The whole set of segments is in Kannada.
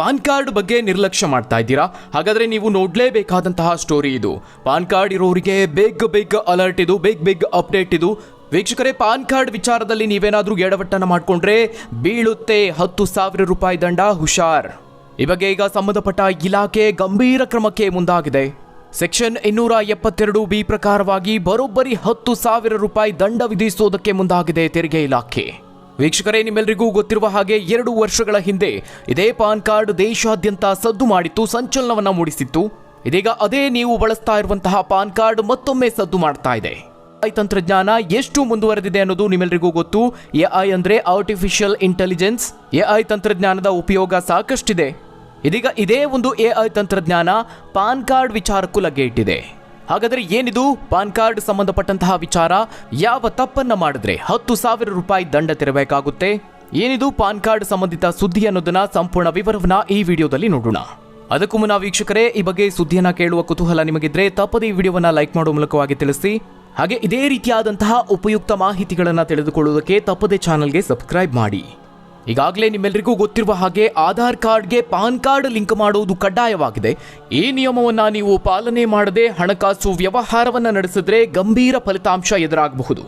ಪಾನ್ ಕಾರ್ಡ್ ಬಗ್ಗೆ ನಿರ್ಲಕ್ಷ್ಯ ಮಾಡ್ತಾ ಇದ್ದೀರಾ? ಹಾಗಾದ್ರೆ ನೀವು ನೋಡಲೇಬೇಕಾದಂತಹ ಸ್ಟೋರಿ ಇದು. ಪಾನ್ ಕಾರ್ಡ್ ಇರೋರಿಗೆ ಬೇಗ ಬೇಗ ಅಲರ್ಟ್ ಇದು, ಬೇಗ ಬೇಗ ಅಪ್ಡೇಟ್ ಇದು. ವೀಕ್ಷಕರೇ, ಪಾನ್ ಕಾರ್ಡ್ ವಿಚಾರದಲ್ಲಿ ನೀವೇನಾದರೂ ಎಡವಟ್ಟನ್ನು ಮಾಡಿಕೊಂಡ್ರೆ ಬೀಳುತ್ತೆ ಹತ್ತು ಸಾವಿರ ರೂಪಾಯಿ ದಂಡ, ಹುಷಾರ್. ಈ ಬಗ್ಗೆ ಈಗ ಸಂಬಂಧಪಟ್ಟ ಇಲಾಖೆ ಗಂಭೀರ ಕ್ರಮಕ್ಕೆ ಮುಂದಾಗಿದೆ. ಸೆಕ್ಷನ್ ಇನ್ನೂರ ಎಪ್ಪತ್ತೆರಡು ಬಿ ಪ್ರಕಾರವಾಗಿ ಬರೋಬ್ಬರಿ ಹತ್ತು ಸಾವಿರ ರೂಪಾಯಿ ದಂಡ ವಿಧಿಸುವುದಕ್ಕೆ ಮುಂದಾಗಿದೆ ತೆರಿಗೆ ಇಲಾಖೆ. ವೀಕ್ಷಕರೇ ನಿಮ್ಮೆಲ್ಲರಿಗೂ ಗೊತ್ತಿರುವ ಹಾಗೆ ಎರಡು ವರ್ಷಗಳ ಹಿಂದೆ ಇದೇ ಪಾನ್ ಕಾರ್ಡ್ ದೇಶಾದ್ಯಂತ ಸದ್ದು ಮಾಡಿತ್ತು, ಸಂಚಲನವನ್ನ ಮೂಡಿಸಿತ್ತು. ಇದೀಗ ಅದೇ ನೀವು ಬಳಸ್ತಾ ಇರುವಂತಹ ಪಾನ್ ಕಾರ್ಡ್ ಮತ್ತೊಮ್ಮೆ ಸದ್ದು ಮಾಡ್ತಾ ಇದೆ. ಐ ತಂತ್ರಜ್ಞಾನ ಎಷ್ಟು ಮುಂದುವರೆದಿದೆ ಅನ್ನೋದು ನಿಮ್ಮೆಲ್ಲರಿಗೂ ಗೊತ್ತು. ಎಐ ಅಂದ್ರೆ ಆರ್ಟಿಫಿಷಿಯಲ್ ಇಂಟೆಲಿಜೆನ್ಸ್ ಎಐ ತಂತ್ರಜ್ಞಾನದ ಉಪಯೋಗ ಸಾಕಷ್ಟಿದೆ. ಇದೀಗ ಇದೇ ಒಂದು ಎಐ ತಂತ್ರಜ್ಞಾನ ಪಾನ್ ಕಾರ್ಡ್ ವಿಚಾರಕ್ಕೂ ಲಗ್ಗೆ ಇಟ್ಟಿದೆ. ಹಾಗಾದ್ರೆ ಏನಿದು? ಪಾನ್ ಕಾರ್ಡ್ ಸಂಬಂಧಪಟ್ಟಂತಹ ವಿಚಾರ? ಯಾವ ತಪ್ಪನ್ನ ಮಾಡಿದ್ರೆ ಹತ್ತು ಸಾವಿರ ರೂಪಾಯಿ ದಂಡ ತೆರಬೇಕಾಗುತ್ತೆ? ಏನಿದು ಪಾನ್ ಕಾರ್ಡ್ ಸಂಬಂಧಿತ ಸುದ್ದಿ ಅನ್ನೋದನ್ನ ಸಂಪೂರ್ಣ ವಿವರವನ್ನ ಈ ವಿಡಿಯೋದಲ್ಲಿ ನೋಡೋಣ. ಅದಕ್ಕೂ ಮುನ್ನ ವೀಕ್ಷಕರೇ, ಈ ಬಗ್ಗೆ ಸುದ್ದಿಯನ್ನ ಕೇಳುವ ಕುತೂಹಲ ನಿಮಗಿದ್ರೆ ತಪ್ಪದೇ ಈ ವಿಡಿಯೋವನ್ನ ಲೈಕ್ ಮಾಡುವ ಮೂಲಕವಾಗಿ ತಿಳಿಸಿ. ಹಾಗೆ ಇದೇ ರೀತಿಯಾದಂತಹ ಉಪಯುಕ್ತ ಮಾಹಿತಿಗಳನ್ನು ತಿಳಿದುಕೊಳ್ಳುವುದಕ್ಕೆ ತಪ್ಪದೇ ಚಾನಲ್ಗೆ ಸಬ್ಸ್ಕ್ರೈಬ್ ಮಾಡಿ. ಈಗಾಗಲೇ ನಿಮ್ಮೆಲ್ಲರಿಗೂ ಗೊತ್ತಿರುವ ಹಾಗೆ ಆಧಾರ್ ಕಾರ್ಡ್ಗೆ ಪಾನ್ ಕಾರ್ಡ್ ಲಿಂಕ್ ಮಾಡುವುದು ಕಡ್ಡಾಯವಾಗಿದೆ. ಈ ನಿಯಮವನ್ನು ನೀವು ಪಾಲನೆ ಮಾಡದೆ ಹಣಕಾಸು ವ್ಯವಹಾರವನ್ನು ನಡೆಸಿದ್ರೆ ಗಂಭೀರ ಫಲಿತಾಂಶ ಎದುರಾಗಬಹುದು.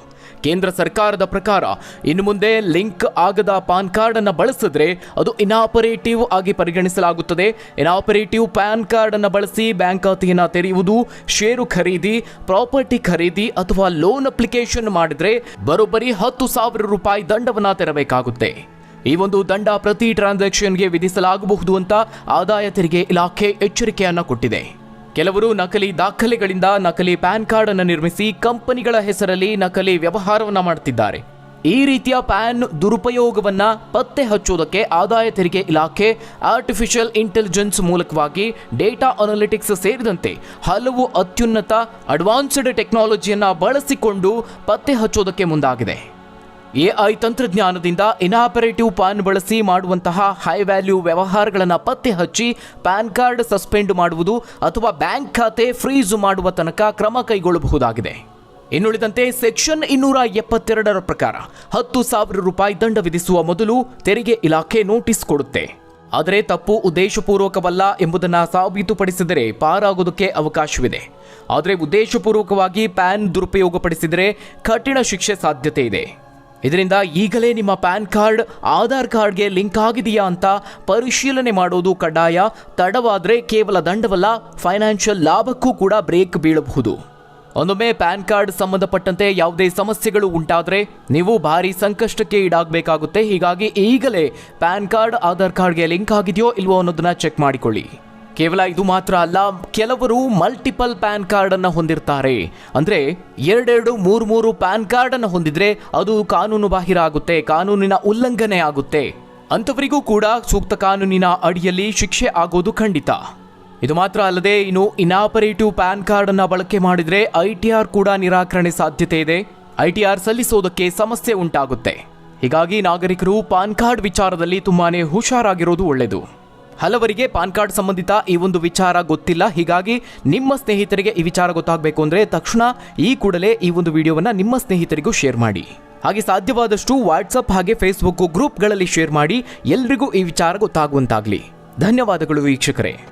ಕೇಂದ್ರ ಸರ್ಕಾರದ ಪ್ರಕಾರ, ಇನ್ನು ಮುಂದೆ ಲಿಂಕ್ ಆಗದ ಪಾನ್ ಕಾರ್ಡ್ ಅನ್ನ ಬಳಸಿದ್ರೆ ಅದು ಇನಾಪರೇಟಿವ್ ಆಗಿ ಪರಿಗಣಿಸಲಾಗುತ್ತದೆ. ಇನಾಪರೇಟಿವ್ ಪ್ಯಾನ್ ಕಾರ್ಡ್ ಅನ್ನ ಬಳಸಿ ಬ್ಯಾಂಕ್ ಖಾತೆಯನ್ನು ತೆರೆಯುವುದು, ಷೇರು ಖರೀದಿ, ಪ್ರಾಪರ್ಟಿ ಖರೀದಿ ಅಥವಾ ಲೋನ್ ಅಪ್ಲಿಕೇಶನ್ ಮಾಡಿದ್ರೆ ಬರೋಬ್ಬರಿ ಹತ್ತು ಸಾವಿರ ರೂಪಾಯಿ ದಂಡವನ್ನು ತೆರಬೇಕಾಗುತ್ತೆ. ಈ ಒಂದು ದಂಡ ಪ್ರತಿ ಟ್ರಾನ್ಸಾಕ್ಷನ್ಗೆ ವಿಧಿಸಲಾಗಬಹುದು ಅಂತ ಆದಾಯ ತೆರಿಗೆ ಇಲಾಖೆ ಎಚ್ಚರಿಕೆಯನ್ನು ಕೊಟ್ಟಿದೆ. ಕೆಲವರು ನಕಲಿ ದಾಖಲೆಗಳಿಂದ ನಕಲಿ ಪ್ಯಾನ್ ಕಾರ್ಡ್ ಅನ್ನು ನಿರ್ಮಿಸಿ ಕಂಪನಿಗಳ ಹೆಸರಲ್ಲಿ ನಕಲಿ ವ್ಯವಹಾರವನ್ನು ಮಾಡುತ್ತಿದ್ದಾರೆ ಈ ರೀತಿಯ ಪ್ಯಾನ್ ದುರುಪಯೋಗವನ್ನು ಪತ್ತೆ ಹಚ್ಚುವುದಕ್ಕೆ ಆದಾಯ ತೆರಿಗೆ ಇಲಾಖೆ ಆರ್ಟಿಫಿಷಿಯಲ್ ಇಂಟೆಲಿಜೆನ್ಸ್ ಮೂಲಕವಾಗಿ ಡೇಟಾ ಅನಾಲಿಟಿಕ್ಸ್ ಸೇರಿದಂತೆ ಹಲವು ಅತ್ಯುನ್ನತ ಅಡ್ವಾನ್ಸ್ಡ್ ಟೆಕ್ನಾಲಜಿಯನ್ನು ಬಳಸಿಕೊಂಡು ಪತ್ತೆ ಹಚ್ಚೋದಕ್ಕೆ ಮುಂದಾಗಿದೆ. ಎಐ ತಂತ್ರಜ್ಞಾನದಿಂದ ಇನಾಪರೇಟಿವ್ ಪಾನ್ ಬಳಸಿ ಮಾಡುವಂತಹ ಹೈ ವ್ಯಾಲ್ಯೂ ವ್ಯವಹಾರಗಳನ್ನು ಪತ್ತೆ ಹಚ್ಚಿ ಪ್ಯಾನ್ ಕಾರ್ಡ್ ಸಸ್ಪೆಂಡ್ ಮಾಡುವುದು ಅಥವಾ ಬ್ಯಾಂಕ್ ಖಾತೆ ಫ್ರೀಜ್ ಮಾಡುವ ತನಕ ಕ್ರಮ ಕೈಗೊಳ್ಳಬಹುದಾಗಿದೆ. ಇನ್ನುಳಿದಂತೆ ಸೆಕ್ಷನ್ ಇನ್ನೂರ ಎಪ್ಪತ್ತೆರಡರ ಪ್ರಕಾರ ಹತ್ತು ಸಾವಿರ ರೂಪಾಯಿ ದಂಡ ವಿಧಿಸುವ ಮೊದಲು ತೆರಿಗೆ ಇಲಾಖೆ ನೋಟಿಸ್ ಕೊಡುತ್ತೆ. ಆದರೆ ತಪ್ಪು ಉದ್ದೇಶಪೂರ್ವಕವಲ್ಲ ಎಂಬುದನ್ನು ಸಾಬೀತುಪಡಿಸಿದರೆ ಪಾರಾಗೋದಕ್ಕೆ ಅವಕಾಶವಿದೆ. ಆದರೆ ಉದ್ದೇಶಪೂರ್ವಕವಾಗಿ ಪ್ಯಾನ್ ದುರುಪಯೋಗಪಡಿಸಿದರೆ ಕಠಿಣ ಶಿಕ್ಷೆ ಸಾಧ್ಯತೆ ಇದೆ. ಇದರಿಂದ ಈಗಲೇ ನಿಮ್ಮ ಪ್ಯಾನ್ ಕಾರ್ಡ್, ಆಧಾರ್ ಕಾರ್ಡ್ಗೆ ಲಿಂಕ್ ಆಗಿದೆಯಾ ಅಂತ ಪರಿಶೀಲನೆ ಮಾಡೋದು ಕಡ್ಡಾಯ. ತಡವಾದರೆ ಕೇವಲ ದಂಡವಲ್ಲ, ಫೈನಾನ್ಷಿಯಲ್ ಲಾಭಕ್ಕೂ ಕೂಡ ಬ್ರೇಕ್ ಬೀಳಬಹುದು. ಒಂದೊಮ್ಮೆ ಪ್ಯಾನ್ ಕಾರ್ಡ್ ಸಂಬಂಧಪಟ್ಟಂತೆ ಯಾವುದೇ ಸಮಸ್ಯೆಗಳು ಉಂಟಾದರೆ ನೀವು ಭಾರಿ ಸಂಕಷ್ಟಕ್ಕೆ ಈಡಾಗಬೇಕಾಗುತ್ತೆ. ಹೀಗಾಗಿ ಈಗಲೇ ಪ್ಯಾನ್ ಕಾರ್ಡ್, ಆಧಾರ್ ಕಾರ್ಡ್ಗೆ ಲಿಂಕ್ ಆಗಿದೆಯೋ ಇಲ್ವೋ ಅನ್ನೋದನ್ನ ಚೆಕ್ ಮಾಡಿಕೊಳ್ಳಿ. ಕೇವಲ ಇದು ಮಾತ್ರ ಅಲ್ಲ, ಕೆಲವರು ಮಲ್ಟಿಪಲ್ ಪ್ಯಾನ್ ಕಾರ್ಡ್ ಅನ್ನ ಹೊಂದಿರ್ತಾರೆ. ಅಂದ್ರೆ ಎರಡೆರಡು ಮೂರು ಮೂರು ಪ್ಯಾನ್ ಕಾರ್ಡ್ ಅನ್ನ ಹೊಂದಿದ್ರೆ ಅದು ಕಾನೂನು ಬಾಹಿರ ಆಗುತ್ತೆ, ಕಾನೂನಿನ ಉಲ್ಲಂಘನೆ ಆಗುತ್ತೆ. ಅಂಥವರಿಗೂ ಕೂಡ ಸೂಕ್ತ ಕಾನೂನಿನ ಅಡಿಯಲ್ಲಿ ಶಿಕ್ಷೆ ಆಗೋದು ಖಂಡಿತ. ಇದು ಮಾತ್ರ ಅಲ್ಲದೆ ಇನ್ನು ಇನಾಪರೇಟಿವ್ ಪ್ಯಾನ್ ಕಾರ್ಡ್ ಅನ್ನ ಬಳಕೆ ಮಾಡಿದ್ರೆ ಐ ಟಿ ಆರ್ ಕೂಡ ನಿರಾಕರಣೆ ಸಾಧ್ಯತೆ ಇದೆ. ಐ ಟಿ ಆರ್ ಸಲ್ಲಿಸೋದಕ್ಕೆ ಸಮಸ್ಯೆ ಉಂಟಾಗುತ್ತೆ. ಹೀಗಾಗಿ ನಾಗರಿಕರು ಪಾನ್ ಕಾರ್ಡ್ ವಿಚಾರದಲ್ಲಿ ತುಂಬಾನೇ ಹುಷಾರಾಗಿರೋದು ಒಳ್ಳೆಯದು ಹಲವರಿಗೆ ಪಾನ್ ಕಾರ್ಡ್ ಸಂಬಂಧಿತ ಈ ಒಂದು ವಿಚಾರ ಗೊತ್ತಿಲ್ಲ. ಹೀಗಾಗಿ ನಿಮ್ಮ ಸ್ನೇಹಿತರಿಗೆ ಈ ವಿಚಾರ ಗೊತ್ತಾಗಬೇಕು ಅಂದರೆ ತಕ್ಷಣ ಈ ಕೂಡಲೇ ಈ ಒಂದು ವಿಡಿಯೋವನ್ನು ನಿಮ್ಮ ಸ್ನೇಹಿತರಿಗೂ ಶೇರ್ ಮಾಡಿ. ಹಾಗೆ ಸಾಧ್ಯವಾದಷ್ಟು ವಾಟ್ಸಪ್ ಹಾಗೆ ಫೇಸ್ಬುಕ್ ಗ್ರೂಪ್ಗಳಲ್ಲಿ ಶೇರ್ ಮಾಡಿ ಎಲ್ರಿಗೂ ಈ ವಿಚಾರ ಗೊತ್ತಾಗುವಂತಾಗ್ಲಿ. ಧನ್ಯವಾದಗಳು ವೀಕ್ಷಕರೇ.